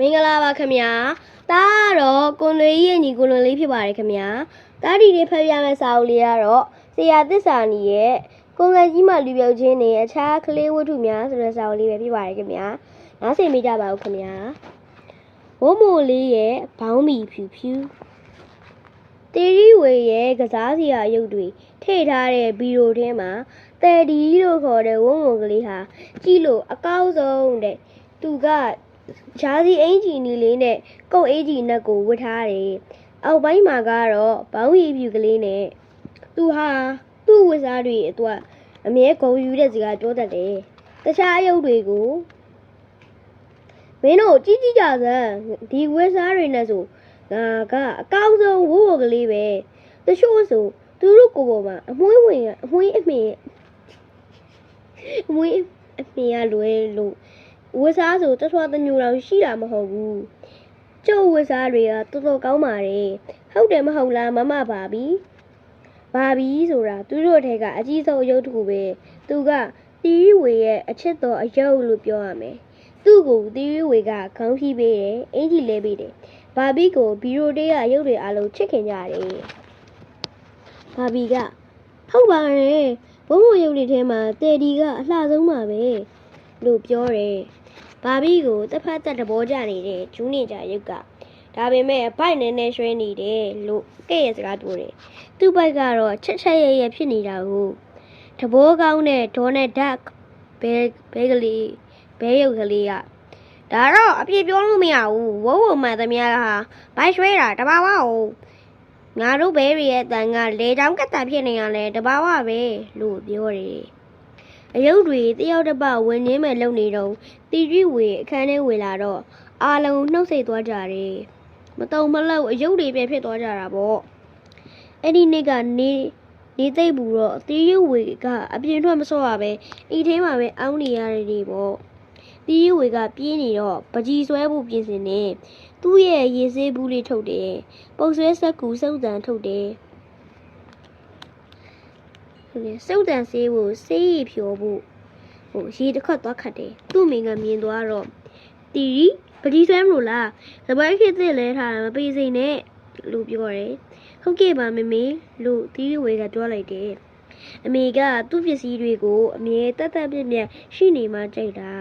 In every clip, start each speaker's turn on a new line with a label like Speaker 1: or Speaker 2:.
Speaker 1: မင်္ဂလာပါခင်ဗျာတားကတော့ကွန်လွေကြီးရဲ့ညီကွန်လွေလေးဖြစ်ပါတယ်ခင်ဗျာတားဒီလေးဖတ်ပြမယ့်စာအုပ်လေးကတော့ဆရာသစ္စာနီရဲ့ကွန်လွေကြီးမှာလူပြုတ်ခြင်းနဲ့အခြားကလေးဝတ္ထုများဆိုတဲ့စာအုပ်လေးပဲဖြစ်ပါတယ်ခင်ဗျာနားဆင်မိကြပါဦးခင်ဗျာဝိုးမိုလေးရဲ့ဘောင်းမီဖြူဖြူတေရီဝေရဲ့ကစားစရာရုပ်တွေထည့်ထားတဲ့ဗီဒီယိုထဲမှာတယ်ဒီလို့ခေါ်တဲ့ဝုံဝုံကလေးဟာကြည့်လို့အကောက်ဆုံးတဲ့သူက ဂျာစီအင်ဂျီနီလေးနဲ့ကုတ်အင်ဂျီနက်ကိုဝတ်ထားတယ်။အောက်ပိုင်းမှာကတော့ဘောင်းရီဖြူကလေးနဲ့သူဟာသူ့ဝတ်စားတွေအတွက်အမြဲဂုံယူတဲ့စကားပြောတတ်တယ်။တခြားအယုတ်တွေကိုမင်းတို့ကြီးကြီးကြစမ်းဒီဝတ်စားတွေနဲ့ဆိုငါကအကောင်းဆုံးဝိုးဝိုကလေးပဲ။တချို့ဆိုသူတို့ကိုယ်ပေါ်မှာအမွှေးဝင်အမွှေးအမေအမွှေးအမေရလွယ်လို့ ဝတ်စားဆိုတထွားတညူတော်ရှိတာမဟုတ်ဘူးကျုပ်ဝတ်စားတွေကတော်တော်ကောင်းပါတယ်ဟုတ်တယ်မဟုတ်လားမမပါပြီပါပြီဆိုတာသူတို့ထဲကအကြီးဆုံးအယုတ်တစ်ခုပဲသူကတီရီဝေရဲ့အချစ်တော်အယုတ်လို့ပြောရမယ်သူ့ကိုတီရီဝေကခေါင်းဖြီးပေးတယ်အင်ကြီးလဲပေးတယ်ဘာဘီကိုဘီရိုတေးကအယုတ်တွေအလုံးချစ်ခင်ကြတယ်ဘာဘီကဟုတ်ပါတယ်ဘုံဘုံရုပ်တွေထဲမှာတေဒီကအလှဆုံးပါပဲလို့ပြောတယ် ဘာဘီကိုတစ်ဖက်သက်တဘောကြနေတဲ့ဂျူးနေကြရုပ်ကဒါပေမဲ့ဘိုက်နဲနဲရွှဲနေတယ်လို့ကဲ့ရဲ့စကားပြောတယ်သူ့ဘိုက်ကတော့ချက်ချက်ရဲရဲဖြစ်နေတာကိုတဘောကောင်းတဲ့ဒေါ်နယ်ဒက်ဘဲဘဲကလေးဘဲရုပ်ကလေးကဒါတော့အပြည့်ပြောလို့မရဘူးဝုံဝုံမှန်သမျှဟာဘိုက်ရွှဲတာတဘာဝဟုတ်ငါတို့ဘဲရီရဲ့အတန်ကလေချောင်းကတ်တာဖြစ်နေရလဲတဘာဝပဲလို့ပြောတယ်အယုတ်တွေတယောက်တစ်ပတ်ဝင်ရင်းမဲ့လုံနေတော့တီရီဝေအခန်းထဲဝင်လာတော့အာလုံးနှုတ်ဆက်သွားကြတယ်မတုံမလောက်အယုတ်တွေပဲဖြစ်သွားကြတာပေါ့အဲ့ဒီနေ့ကနေနေသိပ်ဘူးတော့တီရီဝေကအပြင်ထွက်မစောရပဲအိမ်ထဲမှာပဲအောင်းနေရတယ်ဒီပေါ့တီရီဝေကပြေးနေတော့ပကြီးဆွဲဖို့ပြင်ဆင်နေသူ့ရဲ့ရေဆေးဘူးလေးထုတ်တယ်ပုံဆွဲဆက်ကူစုပ်တန်ထုတ်တယ်ဟုတ်လေစုပ်တန်ဆေးကိုဆေးရည်ဖြောဖို့ ဟိုရေတစ်ခွက်သွားခတ်တယ်သူ့မိန်ကမြင်သွားတော့တီရီပတိဆွဲမလို့လားစပွဲခေတ်သစ်လဲထားတာမပေးစိမ့်နဲ့လို့ပြောတယ်ဟုတ်ကဲ့ပါမမေလို့တီရီဝေကပြောလိုက်တယ်အမေကသူ့ပစ္စည်းတွေကိုအမြဲတက်တက်ပြက်ပြက်ရှိနေမှကြိုက်တာ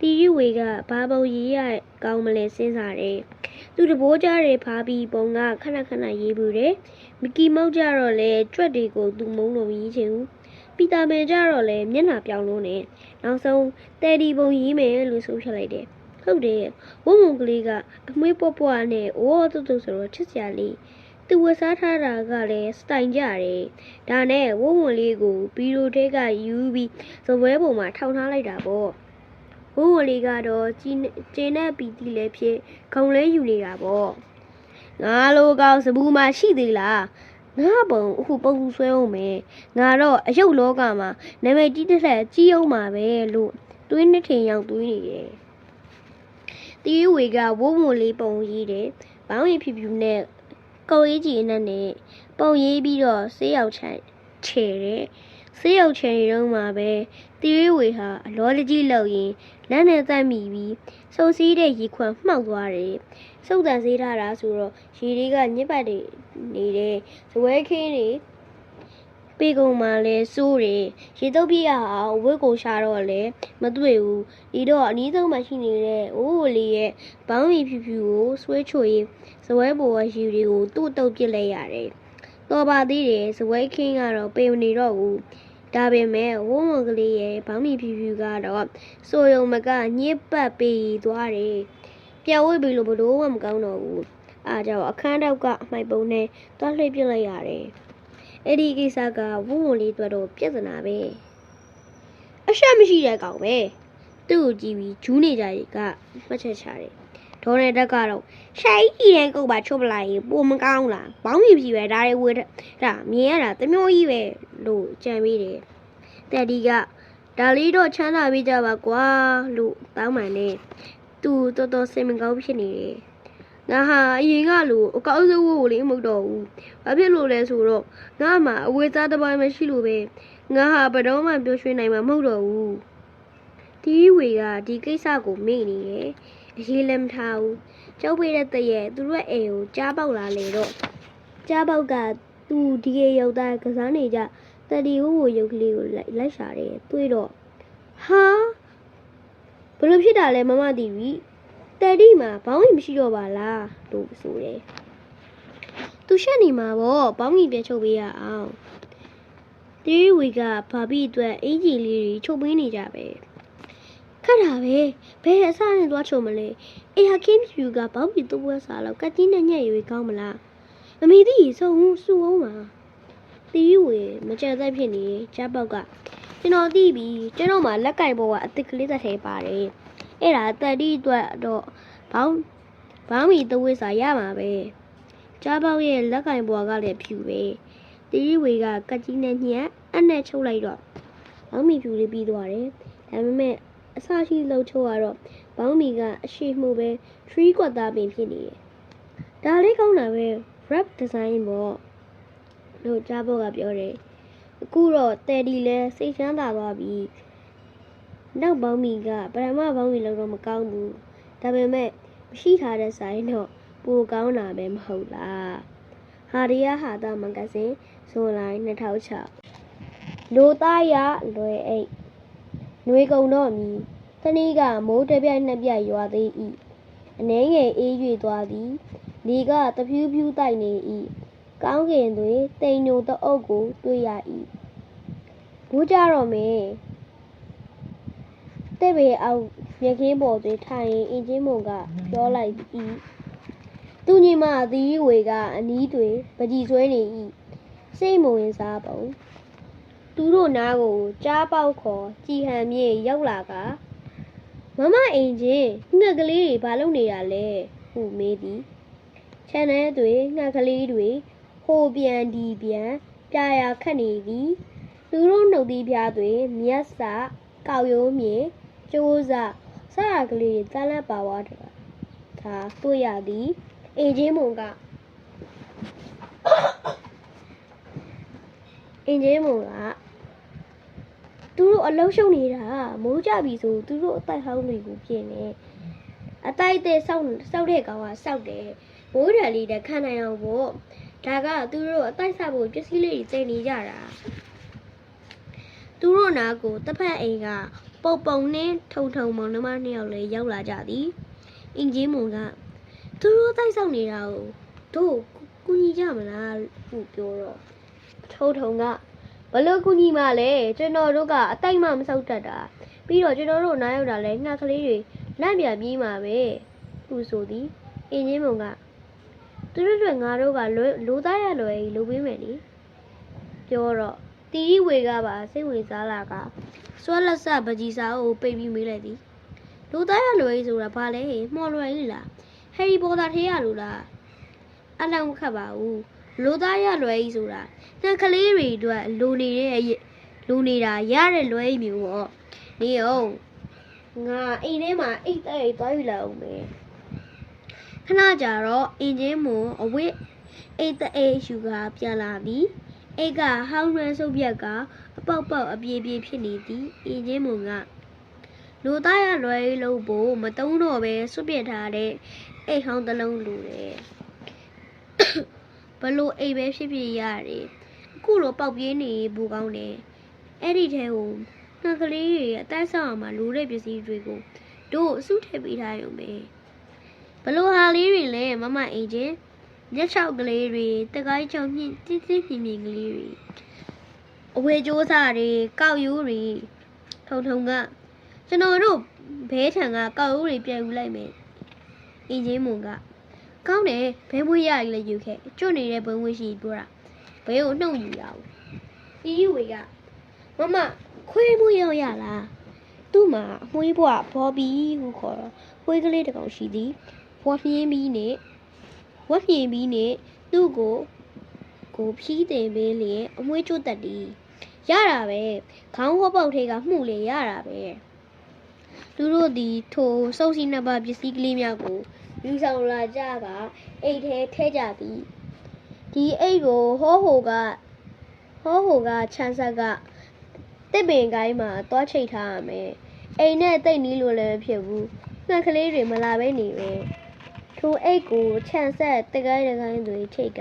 Speaker 1: တီရီဝေကဘာပုံရေးရကောင်းမလဲစဉ်းစားတယ်သူတဘိုးကြားတွေဖားပြီးပုံကခဏခဏရေးဘူးတယ်မီကီမောက်ကြတော့လေကြွက်တွေကိုသူမုံလို့မကြီးချင်ဘူး ပီတာမန်ကြတော့လေမျက်နှာပြောင်းလို့နေနောက်ဆုံးတယ်ဒီပုံရေးမယ်လို့ဆိုဖြစ်လိုက်တယ်ဟုတ်တယ်ဝုံဝုံကလေးကအမွှေးပွားပွားနဲ့အိုးတူတူဆိုတော့ချစ်စရာလေးသူဝတ်စားထားတာကလည်းစတိုင်ကြတယ်ဒါနဲ့ဝုံဝုံလေးကိုဘီရိုထဲကယူပြီးစပွဲပုံမှာထောင်ထားလိုက်တာပေါ့ဝုံဝုံလေးကတော့ကျင်းကျင်းတဲ့ပီတီလည်းဖြစ်ခုံလဲယူနေတာပေါ့ငါလိုကောင်စဘူးမှရှိသေးလား ငါပုံအခုပုံဆွဲအောင်မယ်ငါတော့အယုတ်လောကမှာနာမည်ကြီးတစ်ဆက်ကြီးအောင်မှာပဲလို့တွေးနှစ်ထင်ရောက်တွေးနေတယ်တီးဝေကဝုံဝုံလေးပုံရေးတယ်ဘောင်းရီဖြူဖြူနဲ့ကော်ရေးကြီးအနက်နဲ့ပုံရေးပြီးတော့ဆေးရောက်ချန် ခြေတယ်ဆေးရောက်ချန်ရုံးမှာပဲတီးဝေဟာအလောတကြီးလောက်ရင်လက်နဲ့သက်မိပြီးစုံစည်းတဲ့ရေခွက်မှောက်သွားတယ်စုပ်တန်စေးထားတာဆိုတော့ရေတွေကညစ်ပတ်တွေနေတဲ့ဇပွဲခင်းတွေပေကုံမှာလဲစိုးတယ်ရေတုပ်ပြရအောင်ဝက်ကိုရှာတော့လဲမတွေ့ဘူးဒီတော့အနည်းဆုံးမှရှိနေတဲ့အိုးဝလေးရဲ့ဘောင်းရီဖြူဖြူကိုဆွဲချိုရေးဇပွဲပေါ်ကရေတွေကိုသူ့တုပ်ပစ်လိုက်ရတယ် တော်ပါသေးတယ်ဇပွဲခင်းကတော့ပေမနေတော့ဘူးဒါပေမဲ့ဝုံဝုံကလေးရဲ့ဘောင်းရီဖြူဖြူကတော့စိုးရုံမကညစ်ပတ်ပေးသွားတယ်ပြန်ဝေးပြီလို့ဘလို့မှမကောင်းတော့ဘူးအားကြောင့်အခန်းတောက်ကအမိုက်ပုံနဲ့တွားလှည့်ပြစ်လိုက်ရတယ်အဲ့ဒီကိစ္စကဝုံဝုံလေးတွေ့တော့ပြဿနာပဲအရှက်မရှိတဲ့ကောင်ပဲသူ့ကိုကြည့်ပြီးဂျူးနေကြတွေကမှတ်ချက်ချတယ် ဒေါ်နယ်တက်ကတော့ရှိုင်းကြီးတဲ့ကုတ်ပါချုပ်ပလိုက်ရင်ပုံမကောင်းလားဘောင်းကြီးပြီပဲဒါတွေဝေဒါမြင်ရတာတမျိုးကြီးပဲလို့ကြံပြီးတယ်တက်ဒီကဒါလေးတော့ချမ်းသာပြီးကြပါကွာလို့တောင်းပန်နေသူတော်တော်စိတ်မကောင်းဖြစ်နေတယ်။ငါဟာအရင်ကလိုအကောက်စိုးကိုလေးမဟုတ်တော့ဘူး။ဘာဖြစ်လို့လဲဆိုတော့ငါမှအဝေးသားတစ်ပိုင်းမရှိလို့ပဲငါဟာဘယ်တော့မှပျော်ရွှင်နိုင်မှာမဟုတ်တော့ဘူး။ဒီတီးဝေကဒီကိစ္စကိုမေ့နေတယ် အရေးလည်းမထားဘူးကျောက်ပေးတဲ့တရက်သူတို့ရဲ့အိမ်ကိုကြားပေါက်လာလေတော့ကြားပေါက်ကသူဒီရေရောက်သားကစားနေကြတတီဟိုဟိုရုပ်ကလေးကိုလိုက်လိုက်ရှာတယ်တွေ့တော့ဟာဘယ်လိုဖြစ်တာလဲမမတီဗီတတီမှာဘောင်းကြီးမရှိတော့ပါလားလို့ဆိုတယ်သူရှက်နေမှာပေါ့ဘောင်းကြီးပြချုပ်ပေးရအောင်တီရီဝီကဘာဘီအတွက်အင်ဂျီလေးတွေချုပ်ပေးနေကြပဲ ခက်တာပဲဘယ်အစားနဲ့သွားချုပ်မလဲအေဟာကင်းဖြူကဘောက်ပြီးသူ့ဘွဲစားလောက်ကတ်ကြီးနဲ့ညက်ရွေကောင်းမလားမမီသီးဆုံးစူအောင်ပါတီရီဝီမကြက်သက်ဖြစ်နေဂျပေါက်ကကျွန်တော်သိပြီကျွန်တော်မှလက်ကင်ဘောကအစ်စ်ကလေးတစ်ထဲပါတယ်အဲ့ဒါတက်တီအတွက်တော့ဘောင်းဘောင်းမီသဝိစာရမှာပဲဂျပေါက်ရဲ့လက်ကင်ဘောကလည်းဖြူပဲတီရီဝေကကတ်ကြီးနဲ့ညက်အနဲ့ချုပ်လိုက်တော့ဘောင်းမီဖြူလေးပြီးသွားတယ်။ဒါပေမဲ့ အစရှိလှုပ်ချုပ်ရတော့ဘောင်းမီကအရှိမှုပဲ3ကွက်သားပင်ဖြစ်နေတယ်။ဒါလေးကောင်းတာပဲ wrap design ပေါ့လို့ကြားဘောကပြောတယ်။အခုတော့တယ်ဒီလဲစိတ်ချမ်းသာသွားပြီ။နောက်ဘောင်းမီကပရမဘောင်းမီလောက်တော့မကောင်းဘူး။ဒါပေမဲ့မရှိထားတဲ့ဆိုင်တော့ပိုကောင်းတာပဲမဟုတ်လား။ဟာရီယာဟာတာမဂဇင်းဇွန်လိုင်း2006လိုသားရလွယ်အိတ် နှွေကုံတော့မီတနည်းကမိုးတပြိုင်နှစ်ပြိုင်ရွာသေး၏အနှဲငယ်အေး၍သွားသည်လေကတဖြူးဖြူးတိုက်နေ၏ကောင်းကင်တွင်တိမ်ညိုတအုပ်ကိုတွေ့ရ၏ဘူးကြတော့မယ်တဲ့ပေအောင်မြက်ခင်းပေါ်တွင်ထိုင်ရင်အင်ဂျင်မုံကပြောလိုက်၏သူညီမသီးဝေကအနီးတွင်ပကြီးဆွဲနေ၏စိတ်မဝင်စားပုံ သူတို့နားကိုကြားပေါက်ခေါ်ကြည်ဟန်မြေရောက်လာကမမအင်ချင်းငှက်ကလေးတွေဘာလုပ်နေတာလဲဟုမေးသည်ခြံထဲတွင်ငှက်ကလေးတွေဟိုပြန်ဒီပြန်ပြာရာခတ်နေသည်သူတို့နှုတ်သီးပြားတွင်မျက်စာကောက်ရိုးမြေကျိုးစာစရကလေးတွေတန်းလက်ပါဝါတာဒါတွေ့ရသည်အင်ချင်းမုံကအင်ဂျင်မုံက သူတို့အလုံးရှုံနေတာမိုးကြပြီဆိုသူတို့အတိုက်ဟောင်းတွေကိုပြင်နေအတိုက်တဲ့စောက်စောက်တဲ့ကောင်ကစောက်တယ်မိုးဓာတ်လေးတခံနိုင်အောင်ပေါ့ဒါကသူတို့အတိုက်ဆက်ဖို့ပစ္စည်းလေးတွေစိတ်နေကြတာသူတို့နာကိုတစ်ဖက်အိမ်ကပုတ်ပုံနဲ့ထုံထုံမောင်နှမနှစ်ယောက်လည်းရောက်လာကြသည်အင်ဂျင်မုံကသူတို့တိုက်ဆောက်နေတာကိုတို့ကူညီကြမလားဟုပြောတော့ထုံထုံက ဘလို့ကူညီမလဲကျွန်တော်တို့ကအတိုက်မှမဆောက်တတ်တာပြီးတော့ကျွန်တော်တို့နားရောက်တာလဲငှက်ကလေးတွေလန့်ပြန်ပြေးမှာပဲသူဆိုသည်အင်းချင်းမုံကသူတို့တွေငါတို့ကလွယ်လိုသားရလွယ်ကြီးလိုပေးမယ်လေပြောတော့တီရီဝေကပါစိတ်ဝင်စားလာကစွဲလက်ဆက်ပကြီးစာအုပ်ပိတ်ပြီးမေးလိုက်သည်လိုသားရလွယ်ကြီးဆိုတာဘာလဲမှော်လွယ်ကြီးလားဟယ်ရီပေါ်တာထေးရလို့လားအလောင်းခတ်ပါဘူး လိုသားရလွယ်ကြီးဆိုတာ။နှက်ကလေးတွေအတွက်လိုနေတဲ့လိုနေတာရတဲ့လွဲမျိုးပေါ့။နေအောင်ငါအိမ်ထဲမှာအိတ်တဲ့သွားယူလာအောင်မယ်။ခဏကြာတော့အင်ဂျင်မွန်အဝစ်အိတ်တဲ့ယူကပြန်လာပြီ။အိတ်ကဟောင်းရွှဲဆုပ်ပြက်ကအပေါက်ပေါက်အပြေးပြေးဖြစ်နေသည်။အင်ဂျင်မွန်ကလူသားရလွယ်လို့ဖို့မတုံးတော့ပဲစွပြစ်ထားတဲ့အိတ်ဟောင်းတစ်လုံးလိုတယ်။ ဘလို့အိတ်ပဲဖြစ်ဖြစ်ရတယ်။အခုလိုပေါက်ပြေးနေဘူကောင်းတယ်အဲ့ဒီထဲကိုနှကလေးတွေအသက်ဆောင်အောင်မလိုတဲ့ပစ္စည်းတွေကိုတို့အစုထည့်ပေးထားရုံပဲဘလို့ဟာလေးတွေလဲမမအင်ဂျင်ရက်ချောက်ကလေးတွေတကိုင်းချောင်းမြင့်တင်းတင်းမြင့်မြင့်ကလေးတွေအဝေကြိုးစားတွေကောက်ရိုးတွေထုံထုံကကျွန်တော်တို့ဘဲထံကကောက်ရိုးတွေပြန်ယူလိုက်မယ်အင်ဂျင်မွန်က ကောင်းတယ်ဘဲမွေးရည်လည်းယူခဲ့ကျွတ်နေတဲ့ဘုံဝှရှိပြောတာဘယ်ကိုနှုတ်ယူရအောင်တီးဝေကမမခွေးမွေးရောက်ရလားသူ့မှာအမွှေးဘွားဘော်ဘီဟုခေါ်တော့ခွေးကလေးတစ်ကောင်ရှိသည်ဘွားပြင်းပြီးနဲ့ဝက်ပြင်းပြီးနဲ့သူ့ကိုကိုဖြီးတင်ပေးလျင်အမွှေးကျွတ်တက်သည်ရတာပဲခေါင်းဟောပေါက်ထဲကမှုလေရတာပဲသူတို့ဒီထိုစုပ်စီနှစ်ပါးပစ္စည်းကလေးများကို ယူဆောင်လာကြကအိတ်ထဲထဲကြသည်ဒီအိတ်ကိုဟောဟိုကဟောဟိုကခြံဆက်ကတစ်ပင်ကိုင်းမှာတွားချိတ်ထားရမယ်အိမ်နဲ့တိတ်နီးလို့လည်းမဖြစ်ဘူးငှက်ကလေးတွေမလာပဲနေပဲထိုအိတ်ကိုခြံဆက်တကိုင်းတကိုင်းတွေထိတ်က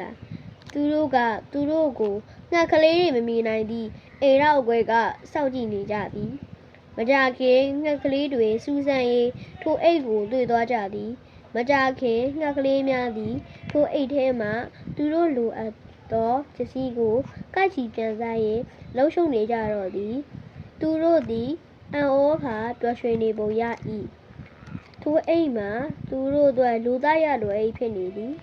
Speaker 1: သူတို့ကသူတို့ကိုငှက်ကလေးတွေမမီနိုင်သည့်အိမ်ရောက်ွယ်ကစောင့်ကြည့်နေကြသည်မကြခင်ငှက်ကလေးတွေစူးစမ်းရေးထိုအိတ်ကိုတွေ့သွားကြသည် မကြခင်ငှက်ကလေးများသည်ထိုအိတ်ထဲမှသူတို့လိုအပ်သောပစ္စည်းကိုကတ်ချီပြန်စားရေးလှုပ်ရှုပ်နေကြတော့သည် သူတို့သည်အံ့ဩခါပျော်ရွှင်နေပုံရ၏ထိုအိမ်မှာသူတို့အတွက်လူသားရလိုအိမ်ဖြစ်နေသည်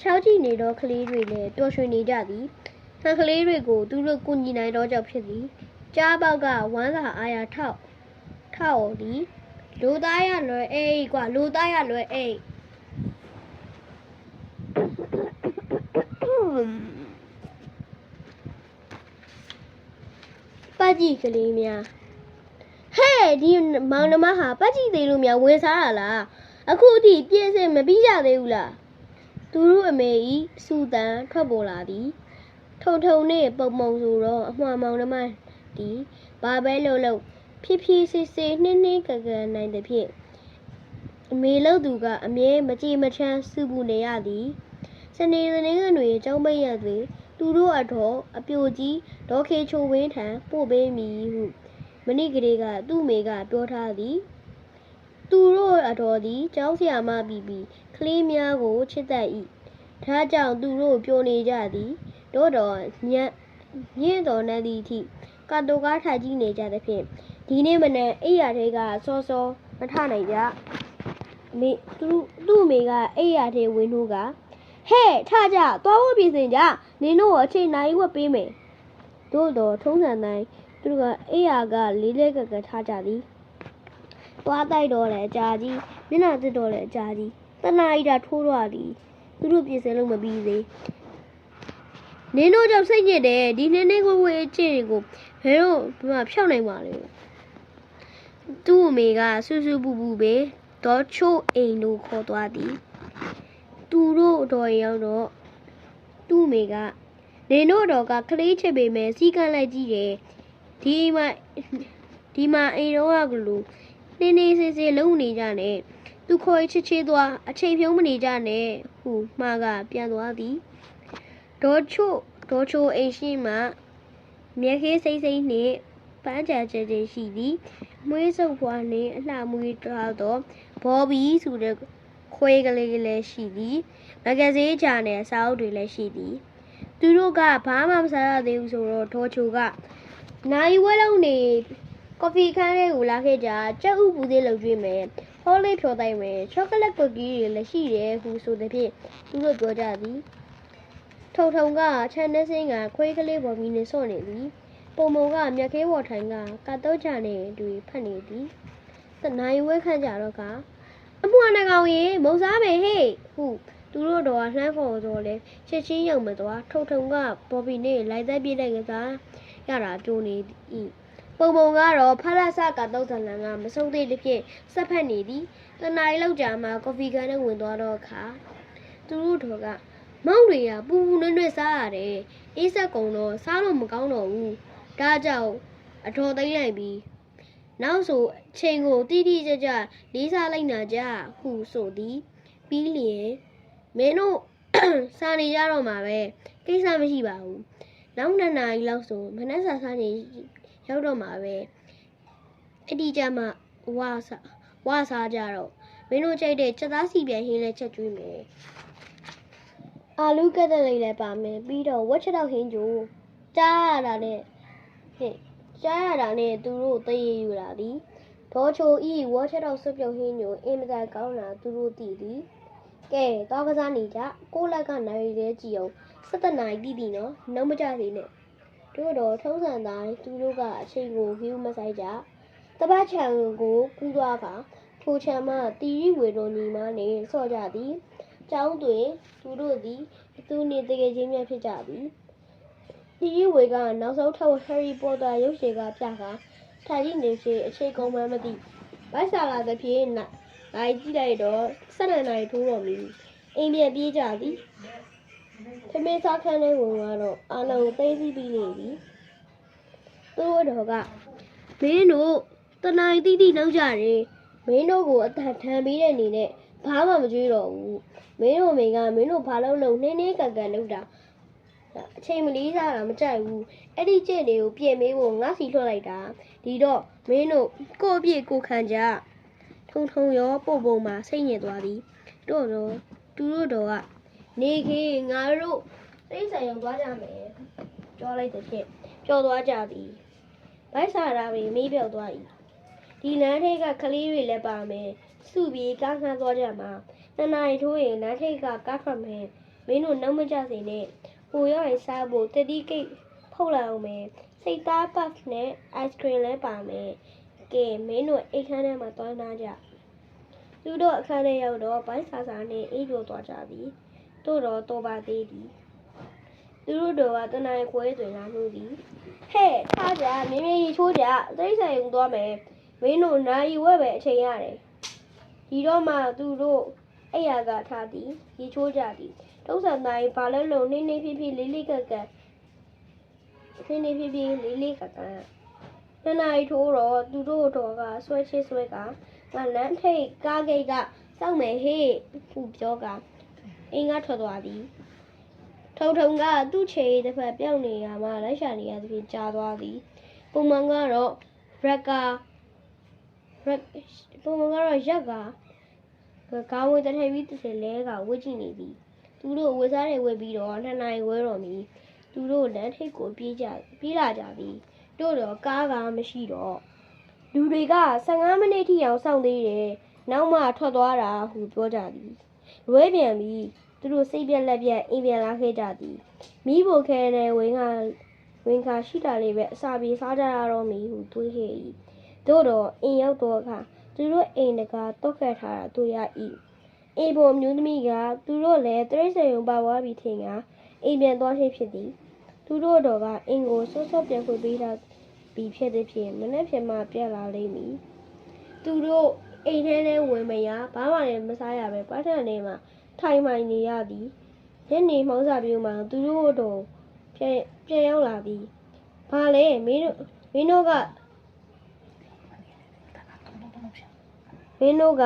Speaker 1: ချောက်ကြည့်နေသောကလေးတွေလည်းပျော်ရွှင်နေကြသည်ဟန်ကလေးတွေကိုသူတို့ကုညီနိုင်သောကြောင့်ဖြစ်သည်ကြားပေါက်ကဝမ်းသာအားရထောက်ထောက်သည် လူသားရလွယ်အေးကွာလူသားရလွယ်အေးပတ်ကြည့်ကလေးများဟဲ့ဒီမောင်နှမဟာပတ်ကြည့်သေးလို့များဝင်စားတာလားအခုအထိပြည့်စင်မပြီးကြသေးဘူးလားသူတို့အမေဤစူတန်ထွက်ပေါ်လာသည်ထုံထုံနဲ့ပုံပုံဆိုတော့အမှားမောင်နှမဒီဘာပဲလို့လို့ ဖြည်းဖြည်းစစ်စစ်နှင်းနှင်းကကနိုင်တဲ့ဖြင့်အမေလို့သူကအမြဲမကြည်မချမ်းစုပူနေရသည်စနေစနေကတွေအကြောင်းမရသည်သူတို့အတော်အပြိုကြီးဒေါခေချိုဝင်းထံပို့ပေးမည်ဟုမဏိကလေးကသူ့မိကပြောထားသည်သူတို့အတော်သည်ကျောင်းဆရာမပြီးပြီးကလေးများကိုချစ်တတ်၏ဒါကြောင့်သူတို့ပြောနေကြသည်တို့တော်ညံ့ညင့်တော်နေသည့်အထိကာတိုကားထိုင်ကြည့်နေကြသဖြင့် ဒီနေ့မနေ့အိယာထဲကစောစောမထနိုင်ကြမိသူသူ့မိကအိယာထဲဝင်တို့ကဟဲ့ထကြသွားဖို့ပြင်ဆင်ကြနင်တို့ကိုအချိန်နိုင်ဝက်ပေးမယ်တို့တော်ထုံးစံတိုင်းသူတို့ကအိယာကလေးလေးကကထားကြသည်။သွားတိုက်တော့လေအကြာကြီးမျက်နှာတစ်တော့လေအကြာကြီးတနာရီတာထိုးတော့သည်သူတို့ပြင်ဆင်လို့မပြီးသေး။နင်းတို့ကြောင့်စိတ်ညစ်တယ်ဒီနေ့နေ့ကိုဝေးချင့်ကိုဘယ်တော့မှဖြောက်နိုင်ပါလဲ။ သူ့အမေကဆူဆူပူပူပဲဒေါ်ချိုအိမ်တို့ခေါ်သွားသည်။သူတို့တော်ရောက်တော့သူ့အမေကနေတို့တော်ကကလေးချစ်ပေမဲ့စီကန်းလိုက်ကြည့်တယ်ဒီမှာဒီမှာအိမ်တော်ကလူနေနေစေးစေးလုံနေကြနဲ့သူခေါ်ချစ်ချစ်သွားအချိန်ဖြုံးမနေကြနဲ့ဟူမှားကပြန်သွားသည်ဒေါ်ချိုဒေါ်ချိုအိမ်ရှိမှမြက်ခေးစိမ့်စိမ့်နှင့် ပန်းကြကြကြရှိသည်မွေးစုပ်ဖွားနှင့်အလှမွေးထားသောဘော်ဘီဆိုတဲ့ခွေးကလေးကလေးရှိသည်မဂဇင်းဂျာနယ်စာအုပ်တွေလည်းရှိသည်သူတို့ကဘာမှမစားရသေးဘူးဆိုတော့ဒေါ်ချိုကနိုင်ဝဲလုံးနေကော်ဖီခန်းလေးကိုလာခဲ့ကြကြက်ဥပူသေးလုပ်ကျွေးမယ်ဟောလေးဖြောတိုင်းမယ်ချောကလက်ကွက်ကီးတွေလည်းရှိတယ်ဟူဆိုတဲ့ဖြင့်သူတို့ပြောကြသည်ထုံထုံကခြံနှစင်းကခွေးကလေးပေါ်ပြီးနေဆော့နေသည် ပုံမုံကမြက်ခဲဝေါ်ထိုင်ကကတော့ချနေတွေ့ဖတ်နေသည်တနိုင်ဝဲခန့်ကြတော့ကအမွှာနှကောင်ရေမုံစားမယ်ဟေ့ဟုသူတို့တော့လှမ်းခေါ်တော့လေချက်ချင်းရောက်မသွားထုံထုံကပေါ်ဘီနဲ့လိုက်သက်ပြစ်လိုက်ကစားရတာကြိုးနေ၏ပုံပုံကတော့ဖလာဆကတော့ဇလန်ကမဆုံးသေးတဲ့ဖြင့်စက်ဖက်နေသည်တနားရီလောက်ကြာမှကော်ဖီကန်နဲ့ဝင်သွားတော့အခါသူတို့တော့ကမောင်တွေကပူပူနွဲ့နွဲ့စားရတယ်အေးဆက်ကုံတော့စားလို့မကောင်းတော့ဘူး ဒါကြောင့်အတော်သိမ့်လိုက်ပြီးနောက်ဆိုချိန်ကိုတိတိကျကျလေးစားလိုက်နာကြဟုဆိုသည်ပြီးလျင်မင်းတို့စာနေကြတော့မှာပဲကိစ္စမရှိပါဘူးနောက်နှစ်နာရီလောက်ဆိုမနှက်စာစားနေရောက်တော့မှာပဲအဲ့ဒီကြမှာဝါစာဝါစားကြတော့မင်းတို့ကြိုက်တဲ့ချက်သားစီပြန်ဟင်းလဲချက်ကျွေးမယ်အာလူကက်တက်လေးလည်းပါမယ်ပြီးတော့ဝက်ချက်တော့ဟင်းကျိုးကြားရတာနဲ့ ဟဲ့ကြားရတာနဲ့သူတို့တရေယူလာသည်ဒေါ်ချိုဤဝက်ချက်တော့ဆွပြုတ်ဟင်းညိုအင်မတန်ကောင်းတာသူတို့သိသည်ကဲတော့ကစားနေကြကိုလက်ကနိုင်ရဲကြည့်အောင်17နိုင်တိတိနော်နှုံးမကြသေးနဲ့တို့တော့ထုံးစံတိုင်းသူတို့ကအချိန်ကိုဟီးမဆိုင်ကြတပတ်ချံကိုကူးသွားကထိုချံမှတီရီဝေတော်ညီမနေဆော့ကြသည်ကျောင်းတွင်သူတို့သည်သူနေတကယ်ချင်းများဖြစ်ကြသည် တီရီဝေကနောက်ဆုံးထောက်ဟယ်ရီပေါ်တာရုပ်ရှင်ကပြကထိုင်ကြည့်နေစေအချိန်ကုန်မှမသိဗိုက်ဆာလာသဖြင့်နာ။လိုက်ကြည့်လိုက်တော့၁၂နာရီထိုးတော့ပြီ။အိမ်ပြန်ပြေးကြသည်။သမင်းစားခန်းထဲဝင်သွားတော့အာလုံးသိသိပြီးနေပြီ။သူတို့တော့ကမင်းတို့တနင်္တိတိနောက်ကြတယ်မင်းတို့ကိုအတန်ထမ်းပေးတဲ့အနေနဲ့ဘာမှမကြွေးတော့ဘူးမင်းတို့မိကမင်းတို့ဘာလို့လုံနှင်းနှင်းကန်ကန်လုပ်တာ အချိန်မလေးစားတာမကြိုက်ဘူးအဲ့ဒီကျင့်တွေကိုပြင်မေးဖို့ငါစီလွှတ်လိုက်တာဒီတော့မင်းတို့ကိုယ့်အပြည့်ကိုယ်ခံကြထုံထုံရောပုံပုံမှာစိတ်ညစ်သွားသည်တို့တော့သူတို့တော့ကနေခေငါတို့သိစံရုံသွားကြမယ်ပြောလိုက်တဲ့ဖြင့်ပြောသွားကြသည်ဘိုက်စာရာပင်မေးပြောက်သွား၏ဒီလမ်းထိပ်ကကလေးတွေလည်းပါမယ်စုပြီးကားခန်းသွားကြမှာနှစ်နာရီထိုးရင်လမ်းထိပ်ကကားထွက်မယ်မင်းတို့နောက်မကြစေနဲ့ ဟိုရောက်ရင်စားဖို့တတိကိတ်ဖုတ်လာအောင်မယ်စိတ်သားပတ်နဲ့ ice cream လည်းပါမယ်ကဲမင်းတို့အိတ်ခမ်းထဲမှာသွားနာကြသူတို့အခန်းထဲရောက်တော့ဘိုက်စာစာနဲ့အေးကြောသွားကြသည်တို့တော့တော်ပါသေးသည်သူတို့တော့ကတနင်္ဂနွေတွင်လာမှုသည်ဟဲ့ထားကြမင်းမင်းရေချိုးကြသိစံုံသွားမယ်မင်းတို့နိုင်ဝဲပဲအချိန်ရတယ်ဒီတော့မှသူတို့အဲ့ရကထားသည်ရေချိုးကြသည် တုံးဆန်တိုင်းဘာလဲလို့နှင်းနှင်းဖြည်းဖြည်းလေးလေးကက်ကက်နှင်းနှင်းဖြည်းဖြည်းလေးလေးကက်ကက်နစ်နာရီထိုးတော့သူတို့တော်ကဆွဲချစ်ဆွဲကငါလမ်းထိတ်ကားဂိတ်ကစောက်မယ်ဟေ့သူပြောကအင်းကထွက်သွားသည်ထုံထုံကသူ့ခြေတစ်ဖက်ပြောင်းနေရမှလိုက်ရှာနေရသဖြင့်ကြာသွားသည်ပုံမှန်ကတော့ရက်ကာရက်ပုံမှန်ကတော့ရက်ကကောင်းဝင်တစ်ထည့်ပြီးတစ်ထည့်လဲကဝှက်ကြည့်နေသည် သူတို့ဝှက်စားတွေဝှက်ပြီးတော့နှစ်နိုင်ဝဲတော်မီသူတို့လမ်းထိပ်ကိုပြေးကြပြေးလာကြသည်တို့တော့ကားကမရှိတော့လူတွေက15မိနစ်ထိအောင်စောင့်သေးတယ်နောက်မှထွက်သွားတာဟုပြောကြသည်လွဲပြန်ပြီးသူတို့စိတ်ပြက်လက်ပြက်အိမ်ပြန်လာခဲ့ကြသည်မိဖို့ခဲတဲ့ဝင်းကဝင်းကရှိတာလေးပဲအစာပြေစားကြရတော့မီဟုတွေးခဲ့၏တို့တော့အိမ်ရောက်တော့အခါသူတို့အိမ်တကာတော့ခတ်ထားတာတွေ့ရ၏ အိမ်ပေါ်မျိုးသမီးကသူတို့လည်းတရိတ်ဆန်ုံပါသွားပြီးထင်ကအိမ်ပြန်သွားရှိဖြစ်သည်သူတို့တော့ကအင်ကိုစောစောပြန်ခွေပေးတာပြီးဖြစ်သည်ဖြင့်မနေ့ဖြန်မှပြန်လာလိမ့်မည်သူတို့အိမ်ထဲထဲဝင်မရဘာမှလည်းမစားရပဲပတ်ထန်နေမှာထိုင်မှန်နေရသည်ညနေမောင်းစာပြိုမှာသူတို့တို့ပြန်ပြန်ရောက်လာသည်ဘာလဲမင်းတို့မင်းတို့ကမင်းတို့က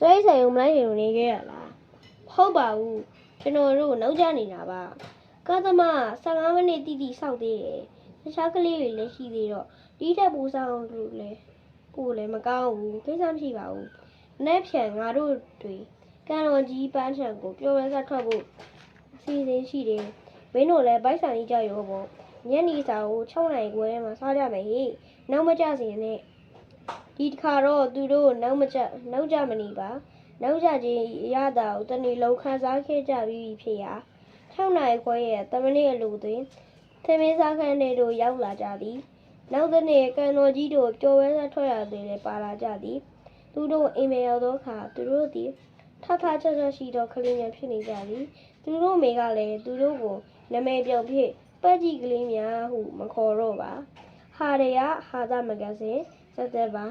Speaker 1: စိတ်ဆိုင်ုံမလိုက်ရုံနေခဲ့ရလားဟုတ်ပါဘူးကျွန်တော်တို့နောက်ကျနေတာပါကာသမား15မိနစ်တိတိစောင့်သေးတယ်တခြားကလေးတွေလည်းရှိသေးတော့ဒီတက်ပူဆောင်လို့လဲကိုယ်လည်းမကောင်းဘူးကိစ္စမရှိပါဘူးမနေ့ဖြန်ငါတို့တွေကံတော်ကြီးပန်းချံကိုပျော်ရဲကထွက်ဖို့အစီအစဉ်ရှိတယ်။မင်းတို့လည်းဘိုက်ဆိုင်ကြီးကြောက်ရောပေါ့။ညနေစာကို6နိုင်ခွဲထဲမှာစားကြမယ်ဟေ့။နောက်မကြစီနဲ့ ဒီတစ်ခါတော့သူတို့နောက်မကြနောက်ကြမနေပါ။နောက်ကြချင်းရတာကိုတနေ့လုံးခန်းစားခဲ့ကြပြီးဖြစ်ရာ6နိုင်ခွဲရဲ့တမနေ့အလိုတွင်သမင်းစားခန်းတွေတို့ရောက်လာကြသည်။နောက်တစ်နေ့ကံတော်ကြီးတို့ပျော်ရဲကထွက်ရသည်လည်းပါလာကြသည်။သူတို့အိမ်မရောက်သောအခါသူတို့သည်ထထချာချာရှိတော့ကလေးများဖြစ်နေကြသည်သူတို့မိကလည်းသူတို့ကိုနမဲပြောင်ဖြစ်ပတ်ကြည့်ကလေးများဟုမခေါ်တော့ပါဟာရရဟာသမဂဇင်း စက်သက်ပါ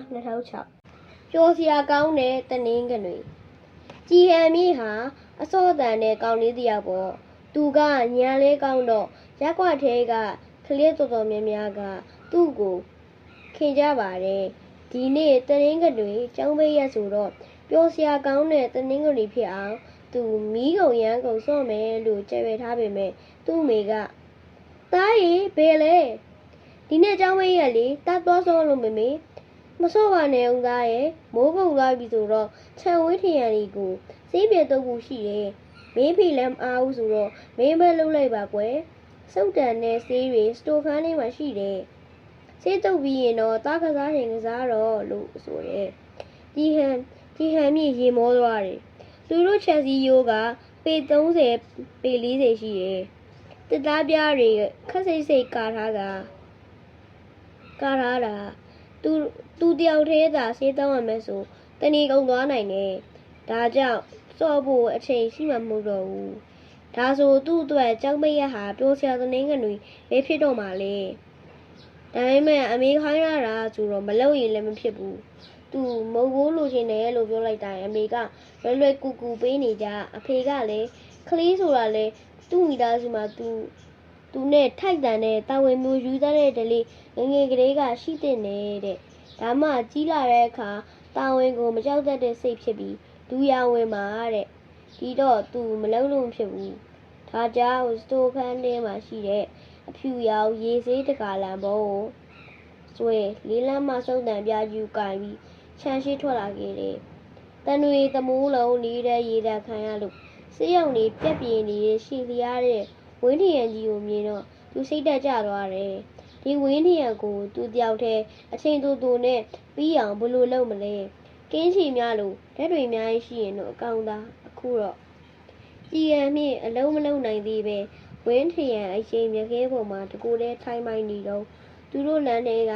Speaker 1: 2006ပျော်စရာကောင်းတဲ့တနင်းကတွေကြည်ဟန်မီဟာအစောတန်တဲ့ကောင်းလေးတစ်ယောက်ပေါ့သူကညာလေးကောင်းတော့ရက်ကွက်ထဲကကလေးတော်တော်များများကသူ့ကိုခင်ကြပါတယ်ဒီနေ့တနင်းကတွေကျောင်းပေးရဆိုတော့ပျော်စရာကောင်းတဲ့တနင်္ဂနွေဖြစ်အောင်သူမီးကုံရမ်းကုံစော့မယ်လို့ကြွယ်ဝထားပေမဲ့သူ့မိကတားရီဘယ်လဲ ဒီနေ့အကြောင်းမရလေတတ်သွားစောလို့မမေမစော့ပါနဲ့ဦးသားရဲ့မိုးကုံသွားပြီဆိုတော့ခြံဝေးထရန်ဒီကိုစေးပြေတော့ဘူးရှိတယ်မင်းဖေလည်းမအားဘူးဆိုတော့မင်းပဲလှုပ်လိုက်ပါကွယ်စုတ်တန်နဲ့ဆေးတွေစတိုခန်းလေးမှာရှိတယ်ဆေးတုပ်ပြီးရင်တော့တားကစားရင်ကစားတော့လို့ဆိုရဲဒီဟန်ဒီဟန်မြင့်ရေမောသွားတယ်သူတို့ချက်စီယိုးကပေ30ပေ40ရှိတယ်တစ်သားပြားတွေခက်စိတ်စိတ်ကာထားတာ ကာထားတာသူသူတယောက်တည်းသာဆေးတောင်းရမယ်ဆိုတဏီကုံသွားနိုင်တယ်ဒါကြောင့်စော့ဖို့အချိန်ရှိမှမဟုတ်တော့ဘူးဒါဆိုသူ့အတွက်ကြောက်မရဟာပြောစရာသတင်းကတွေပဲဖြစ်တော့မှလေဒါပေမဲ့အမေခိုင်းရတာဆိုတော့မလုပ်ရင်လည်းမဖြစ်ဘူးသူမဟုတ်ဘူးလို့ရှင်တယ်လို့ပြောလိုက်တိုင်းအမေကလွယ်လွယ်ကူကူပေးနေကြအဖေကလည်းကလေးဆိုတာလေသူ့မိသားစုမှာသူ သူနဲ့ထိုက်တန်တဲ့တာဝန်မျိုးယူသားတဲ့ဒလေးငယ်ငယ်ကလေးကရှိတဲ့နေတဲ့ဒါမှကြီးလာတဲ့အခါတာဝန်ကိုမကြောက်တတ်တဲ့စိတ်ဖြစ်ပြီးဒူရဝင်မှာတဲ့ဒီတော့သူမလုံးလုံးဖြစ်ဘူးဒါကြောင့်စတိုခန်းထဲမှာရှိတဲ့အဖြူရောင်ရေဆေးတကာလံဘောကိုဆွဲလေးလမ်းမှစုံတန်ပြယူကင်ပြီးခြံရှိထွက်လာခဲ့တယ်တန်တွေသမိုးလုံးနေတဲ့ရေတံခံရလို့စေးရုံနေပြက်ပြင်းနေတဲ့ရှီလျားတဲ့ ဝင်းထရံကြီးကိုမြင်တော့သူစိတ်တက်ကြသွားတယ်ဒီဝင်းထရံကိုသူတယောက်တည်းအချိန်တူတူနဲ့ပြီးအောင်ဘယ်လိုလုပ်မလဲကင်းချီများလို့လက်တွေအများကြီးရှိရင်တော့အကောင်းသားအခုတော့ကြည်ရန်မြင့်အလုံးမလုံးနိုင်သေးပဲဝင်းထရံအချိန်မြခဲပေါ်မှာတကူတည်းထိုင်းမိုင်းနေတော့သူတို့လမ်းထဲက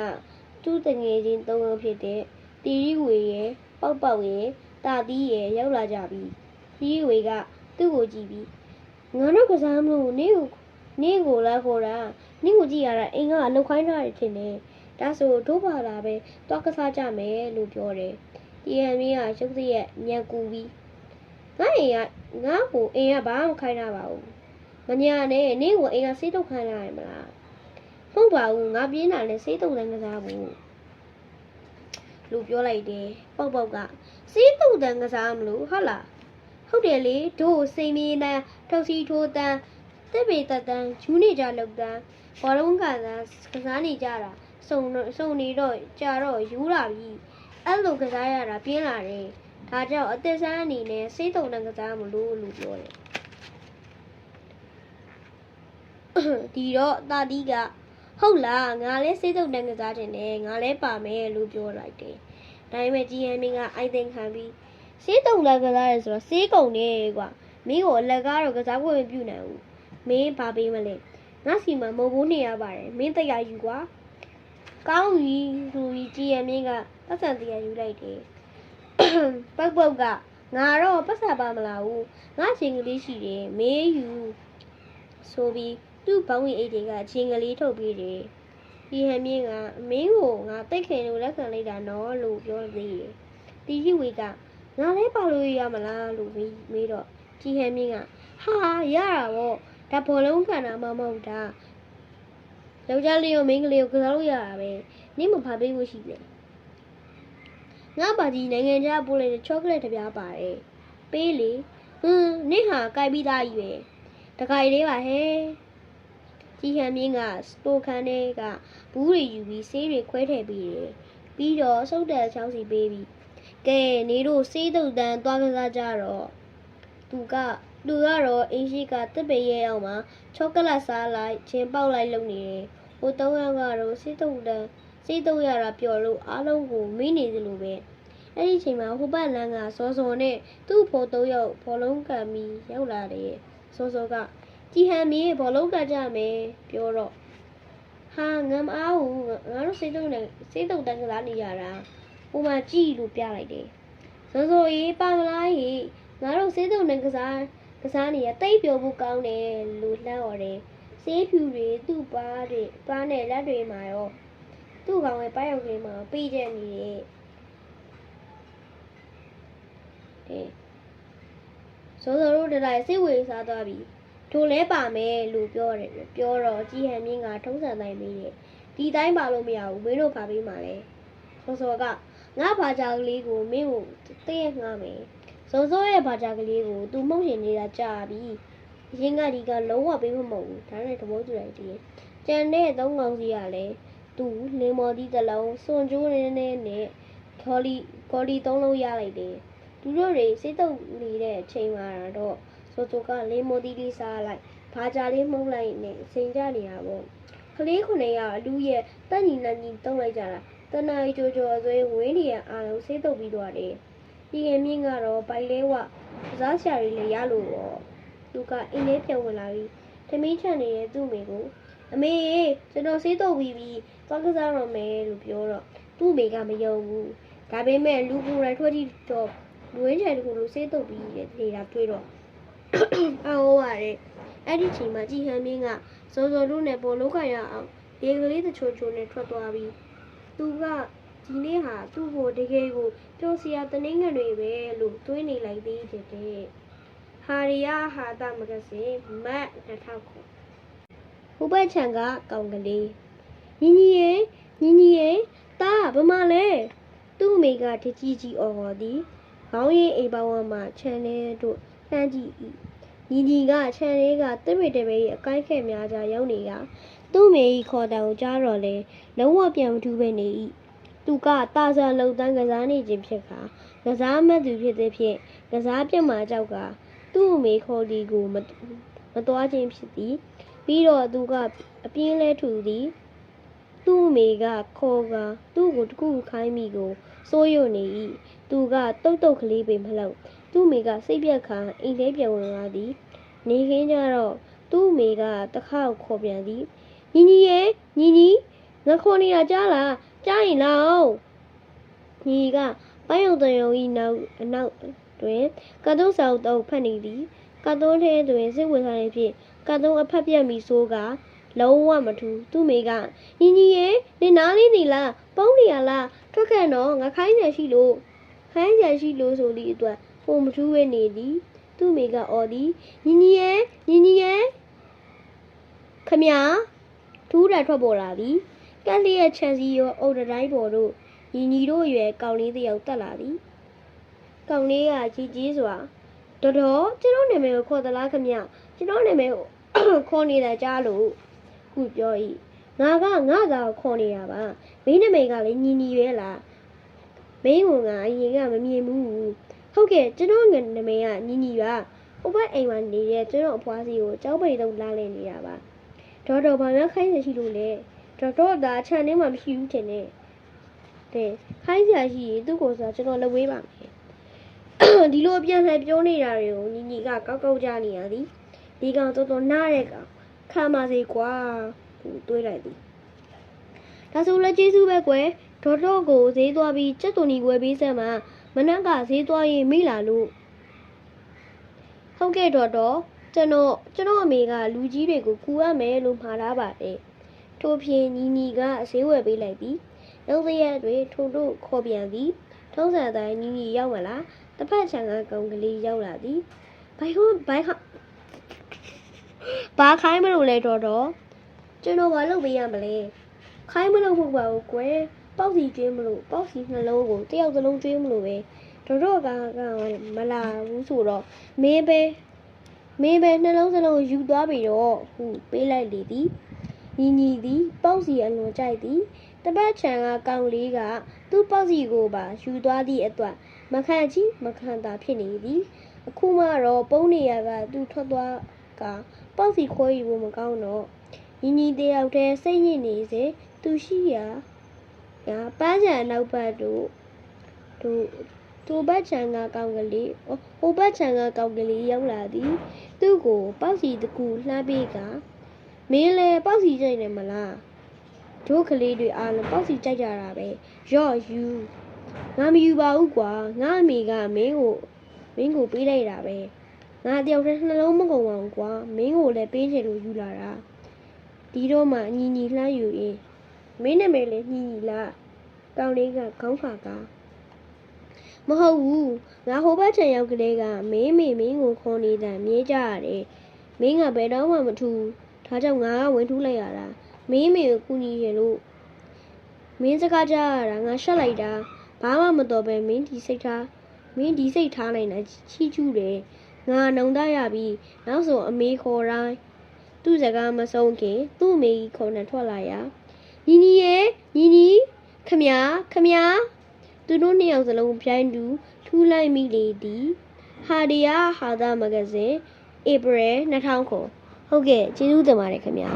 Speaker 1: သူ့တငယ်ချင်းသုံးယောက်ဖြစ်တဲ့တီရီဝေရဲ့ပေါက်ပေါက်ရဲ့တာတီးရဲ့ရောက်လာကြပြီတီရီဝေကသူ့ကိုကြည့်ပြီး ငါတို့ကစားမလို့နင့်ကိုနင့်ကိုလာခေါ်တာနင့်ကိုကြည့်ရတာအိမ်ကအလုတ်ခိုင်းထားတယ်ထင်တယ်။ဒါဆိုတို့ပါလာပဲတွားကစားကြမယ်လို့ပြောတယ်။ဒီဟန်မင်းကရုပ်စရက်ညံကူပြီးငါအိမ်ကငါ့ကိုအိမ်ကဘာမှမခိုင်းတာပါဘူး။မညာနဲ့နင့်ကိုအိမ်ကစေးတုတ်ခိုင်းတာရမလား။ဟုတ်ပါဘူးငါပြင်းတာနဲ့စေးတုတ်လည်းမစားဘူး။လူပြောလိုက်တယ်ပေါက်ပေါက်ကစေးတုတ်တန်ကစားမလို့ဟုတ်လား။ဟုတ်တယ်လေတို့စိန်မင်းတန်း ထုတ်စီထိုးတန်းတစ်ပေတတန်းယူနေကြလောက်တန်းဘောလုံးကစားကစားနေကြတာစုံတော့စုံနေတော့ကြာတော့ယူလာပြီအဲ့လိုကစားရတာပြင်းလာတယ်ဒါကြောင့်အသက်ဆန်းအနေနဲ့စိတ်တုံနဲ့ကစားမလို့လို့ပြောတယ်ဒီတော့တာတီးကဟုတ်လားငါလည်းစိတ်တုံနဲ့ကစားတယ်နဲ့ငါလည်းပါမယ်လို့ပြောလိုက်တယ်ဒါပေမဲ့ကြီးဟန်မင်းကအိုက်သိန်ခံပြီးစိတ်တုံနဲ့ကစားရဲဆိုတော့စေးကုန်နေကွာ မင်းကိုအလက်ကားတော့ကစားဖို့မပြုနိုင်ဘူးမင်းဘာပေးမလဲငါစီမှာမဟုတ်ဘူးနေရပါတယ်မင်းတရားယူကွာကောင်းပြီဆိုပြီးကြည်ရမင်းကပတ်စံတရားယူလိုက်တယ်ပောက်ပောက်ကငါတော့ပတ်စံပါမလားဘူးငါချင်းကလေးရှိတယ်မေးယူဆိုပြီးသူ့ဘောင်းဝင်အိတ်တွေကချင်းကလေးထုတ်ပြီးတယ်ဒီဟန်မင်းကမင်းကိုငါတိတ်ခင်လို့လက်ခံလိုက်တာနော်လို့ပြောသေးတယ်တီရှိဝေကငါလည်းပါလို့ရမလားလို့မေးတော့ ကြည်ဟန်မင်းကဟာရတာပေါ့ဒါဘောလုံးခံတာမှမဟုတ်တာယောက်ျားလေးရောမိန်းကလေးကိုကစားလို့ရတာပဲနင့်မဖာပေးဖို့ရှိတယ်ငါပါကြီးနိုင်ငံခြားပို့လိုက်တဲ့ချောကလက်တစ်ပြားပါတယ်ပေးလေဟွန်းနင့်ဟာကြိုက်ပြီးသားကြီးပဲတခါလေးပါဟဲ့ကြီးဟန်မြင့်ကစတိုခန်းထဲကဘူးတွေယူပြီးဆေးတွေခွဲထည့်ပြီးတယ်ပြီးတော့စုပ်တဲ့ချောင်းစီပေးပြီးကဲနေတို့ဆေးတုတ်တန်းသွားကစားကြတော့ သူကလူကတော့အင်းရှိကတစ်ပေရဲအောင်မှာချောကလက်စားလိုက်ချင်းပေါက်လိုက်လုပ်နေတယ်။ဟိုသုံးယောက်ကတော့စိတ်တုံတန်းစိတ်တုံရတာပျော်လို့အားလုံးကိုမေးနေသလိုပဲ။အဲ့ဒီအချိန်မှာဟိုဘက်လမ်းကစောစောနဲ့သူ့ဖော်သုံးယောက်ဘောလုံးကံပြီးရောက်လာတယ်။စောစောကကြည်ဟန်မြေဘောလုံးကကြမယ်ပြောတော့ဟာငမ်အားဘူးငါတို့စိတ်တုံနဲ့စိတ်တုံတန်းကစားနေရတာဟိုမှာကြည်လို့ပြလိုက်တယ်။စောစောရေးပါမလားဟိ ငါတို့စိတ်တုံနဲ့ကစားကစားနေရတိတ်ပျော်ဖို့ကောင်းတယ်လို့လှမ်းော်တယ်။ဆေးဖြူတွေသူ့ပါးတွေပါးနဲ့လက်တွေမှာရောသူ့ကောင်ရဲ့ပါးရုပ်ကလေးမှာပေးကျက်နေတယ်။အဲစောစောတို့တတိုင်းစိတ်ဝင်စားသွားပြီ။တို့လဲပါမယ်လို့ပြောတယ်ပြောတော့ကြီးဟန်မြင့်ကထုံးစံတိုင်းမေးတယ်။ဒီတိုင်းပါလို့မရဘူးမင်းတို့ဖာပေးမှာလဲ။စောစောကငါဖာချာကလေးကိုမင်းကိုတည့်ရငှားမယ်။ စောစောရဲ့ဘာကြကလေးကိုသူမှုန့်ရှင်နေတာကြာပြီအရင်ကဒီကလုံးဝပေးမမဟုတ်ဘူးဒါနဲ့သဘောတူလိုက်တယ်ကြံတဲ့သုံးကောင်စီကလည်းသူလင်မော်ဒီတစ်လုံးစွန်ကျိုးနေနေနဲ့ခေါ်လီခေါ်လီသုံးလုံးရလိုက်တယ်သူတို့တွေစိတ်တုပ်နေတဲ့အချိန်မှာတော့စောစောကလင်မော်ဒီလေးစားလိုက်ဘာကြလေးမှုန့်လိုက်နဲ့စိန်ကြနေတာပေါ့ကလေးခုနှစ်ယောက်အလူရဲ့တက်ညီလက်ညီတုံးလိုက်ကြတာတနာရီကြောကြောဆွေးဝင်းနေရအားလုံးစိတ်တုပ်ပြီးသွားတယ် ဒီကမြင့်ကတော့ပိုက်လဲဝကစားဆရာတွေလည်းရလို့ရောသူကအင်းလေးပြန်ဝင်လာပြီးထမင်းချန်နေတဲ့သူ့မိကိုအမေကျွန်တော်ဆေးတော့ပြီးပြီးသွားကစားတော့မယ်လို့ပြောတော့သူ့မိကမယုံဘူးဒါပေမဲ့လူကိုယ်တိုင်ထွက်ကြည့်တော့လူရင်းချန်တကူလို့ဆေးတော့ပြီးတဲ့နေတာတွေ့တော့အော်ပါတယ်အဲ့ဒီချိန်မှာကြည်ဟန်မင်းကစောစောတို့နဲ့ပေါ်လုံးကရအောင်ရေကလေးတချို့ချိုနဲ့ထွက်သွားပြီးသူက ဒီနေ့ဟာသူ့ကိုတကယ်ကိုပျော်စရာတနင်္ဂနွေပဲလို့တွေးနေလိုက်သေးတယ်တဲ့ဟာရီယာဟာတာမဂဇင်းမတ်2000ခုဟိုဘက်ချန်ကကောင်းကလေးညီညီရေညီညီရဲ့တားဗမာလဲသူ့အမေကတကြီးကြီးအော်ဟော်သည်ခေါင်းရင်းအိမ်ပေါဝမှာခြံထဲတို့လှမ်းကြည့်၏ညီညီကခြံလေးကတစ်မိတပေ၏အကိုင်းခက်များကြားရောက်နေကသူ့အမေ၏ခေါ်တံကိုကြားတော့လေလုံးဝပြန်မထူးပဲနေ၏ သူကတာဆန်လုံတန်းကစားနေခြင်းဖြစ်ခါကစားမတ်သူဖြစ်သည်ဖြင့်ကစားပြတ်မှာကြောက်ကသူ့အမေခေါ်ဒီကိုမမတော်ခြင်းဖြစ်သည် ပြီးတော့သူကအပြင်းလဲထူသည်သူ့အမေကခေါ်ကသူ့ကိုတကူခိုင်းမိကိုစိုးရွနေ၏သူကတုတ်တုတ်ကလေးပင်မလို့သူ့အမေကစိတ်ပြက်ခါအိမ်ထဲပြန်ဝင်လာသည် နေခင်းကြတော့သူ့အမေကတခါခေါ်ပြန်သည်ညီညီရဲ့ညီညီငါခေါ်နေတာကြားလား ကြားရင်လောက်ညီကပိုင်းအောင်တရုံဤနောက်အနောက်တွင်ကတုံးဆောင်တော့ဖတ်နေသည်ကတုံးထဲတွင်စိတ်ဝင်စားနေဖြင့်ကတုံးအဖက်ပြက်မီဆိုးကလုံးဝမထူသူ့မိကညီညီရဲ့နေနားလေးနေလားပုံးနေရလားထွက်ခဲ့တော့ငါခိုင်းရရှိလို့ခိုင်းရရှိလို့ဆိုသည့်အတွက်ပုံမထူးဝဲနေသည်သူ့မိကအော်သည်ညီညီရဲ့ညီညီရဲ့ခမညာထူးတယ်ထွက်ပေါ်လာသည် ကက်လီရဲ့ချန်စီရောအုတ်တတိုင်းပေါ်တို့ညီညီတို့ရွယ်ကောင်းလေးတစ်ယောက်တက်လာသည်ကောင်းလေးကကြီးကြီးစွာတော်တော်ကျွန်တော်နာမည်ကိုခေါ်သလားခမကျွန်တော်နာမည်ကိုခေါ်နေတာကြားလို့ခုပြောဤငါကငါသာကိုခေါ်နေတာပါမင်းနာမည်ကလည်းညီညီရဲလားမင်းကငါအရင်ကမမြင်ဘူးဟုတ်ကဲ့ကျွန်တော်ငါနာမည်ကညီညီပါဟိုဘက်အိမ်မှာနေတဲ့ကျွန်တော်အဖွားစီကိုကြောက်ပိတ်တော့လာလည်နေတာပါဒေါ်တော်ဘာများခိုင်းနေရှိလို့လဲ ဒေါ်တော်ဒါခြံထဲမှာမရှိဘူးထင်တယ်တဲ့ခိုင်းစရာရှိရင်သူ့ကိုဆိုကျွန်တော်လက်ဝေးပါမယ်ဒီလိုအပြန်လှန်ပြောနေတာတွေကိုညီညီကကောက်ကောက်ကြနေရသည်ဒီကောင်တော်တော်နားတဲ့ကောင်ခံပါစေကွာသူတွေးလိုက်သည်ဒါဆိုလည်းကျေးဇူးပဲကွယ်ဒေါ်တော့ကိုဈေးသွားပြီးစက်သွန်ကြီးဝယ်ပေးစမ်းမှာမနက်ကဈေးသွားရင်မိလာလို့ဟုတ်ကဲ့ဒေါ်တော့ကျွန်တော်ကျွန်တော်အမေကလူကြီးတွေကိုကူရမယ်လို့မှာထားပါတယ် ထို့ဖြင့်ညီညီကအဈေးဝယ်ပေးလိုက်သည်နောက်တစ်ရက်တွင်ထိုတို့ခေါ်ပြန်သည်ထုံးစံအတိုင်းညီညီရောက်မလားတစ်ဖက်ခြံကကောင်ကလေးရောက်လာသည်ဘိုင်ဟွန်းဘိုင်ဟာဘာခိုင်းမလို့လဲတော့တော့ကျွန်တော်ကလုပ်ပေးရမလဲခိုင်းမလို့မဟုတ်ပါဘူးကွယ်ပေါက်စီကျွေးမလို့ပေါက်စီနှလုံးကိုတယောက်စလုံးကျွေးမလို့ပဲတို့တော့ကကမလာဘူးဆိုတော့မင်းပဲမင်းပဲနှလုံးစလုံးယူသွားပြီတော့ဟုပေးလိုက်လေသည် ညီညီသည်ပေါက်စီအလွန်ကြိုက်သည်တပတ်ချံကကောင်လေးကသူ့ပေါက်စီကိုပါယူသွားသည့်အတွက်မခံကြီးမခံတာဖြစ်နေသည်အခုမှတော့ပုံးနေရကသူထွက်သွားကပေါက်စီခွဲယူဖို့မကောင်းတော့ညီညီတယောက်တည်းစိတ်ညစ်နေစေသူရှိရာကပန်းချံနောက်ဘက်တို့တို့သူ့ဘက်ချံကကောင်းကလေးအော်ဟိုဘက်ချံကကောင်းကလေးရောက်လာသည် သူ့ကိုပေါက်စီတကူလှမ်းပေးက မင်းလဲပေါက်စီကြိုက်နေမလားတို့ကလေးတွေအားလုံးပေါက်စီကြိုက်ကြတာပဲရော့ယူငါမယူပါဘူးကွာငါအမေကမင်းကိုမင်းကိုပေးလိုက်တာပဲငါတယောက်တည်းနှလုံးမကုန်ပါဘူးကွာမင်းကိုလည်းပေးချင်လို့ယူလာတာဒီတော့မှညီညီလှမ်းယူရင်မင်းနာမည်လည်းညီညီလားကောင်းလေးကခေါင်းခါကမဟုတ်ဘူးငါဟိုဘက်ချန်ရောက်ကလေးကမင်းမေမင်းကိုခေါ်နေတာမြဲကြရတယ်မင်းကဘယ်တော့မှမထူ ဒါကြောင့်ငါကဝင်ထူးလိုက်ရတာမင်းမေကိုကူညီရလို့မင်းစကားကြားရတာငါရှက်လိုက်တာဘာမှမတော်ပဲမင်းဒီစိတ်ထားမင်းဒီစိတ်ထားနိုင်တာချီးကျူးတယ်ငါနှုံသားရပြီနောက်ဆိုအမေခေါ်တိုင်းသူ့စကားမဆုံးခင် သူ့အမေကြီးခေါ်နေထွက်လာရညီညီရဲ့ညီညီခမညာခမညာသူတို့နှစ်ယောက်စလုံးပြိုင်တူထူးလိုက်မိလေသည်ဟာဒီယာဟာသာမဂဇင်းဧပြီ2000ခု ဟုတ်ကဲ့ကျေးဇူးတင်ပါတယ်ခမညာ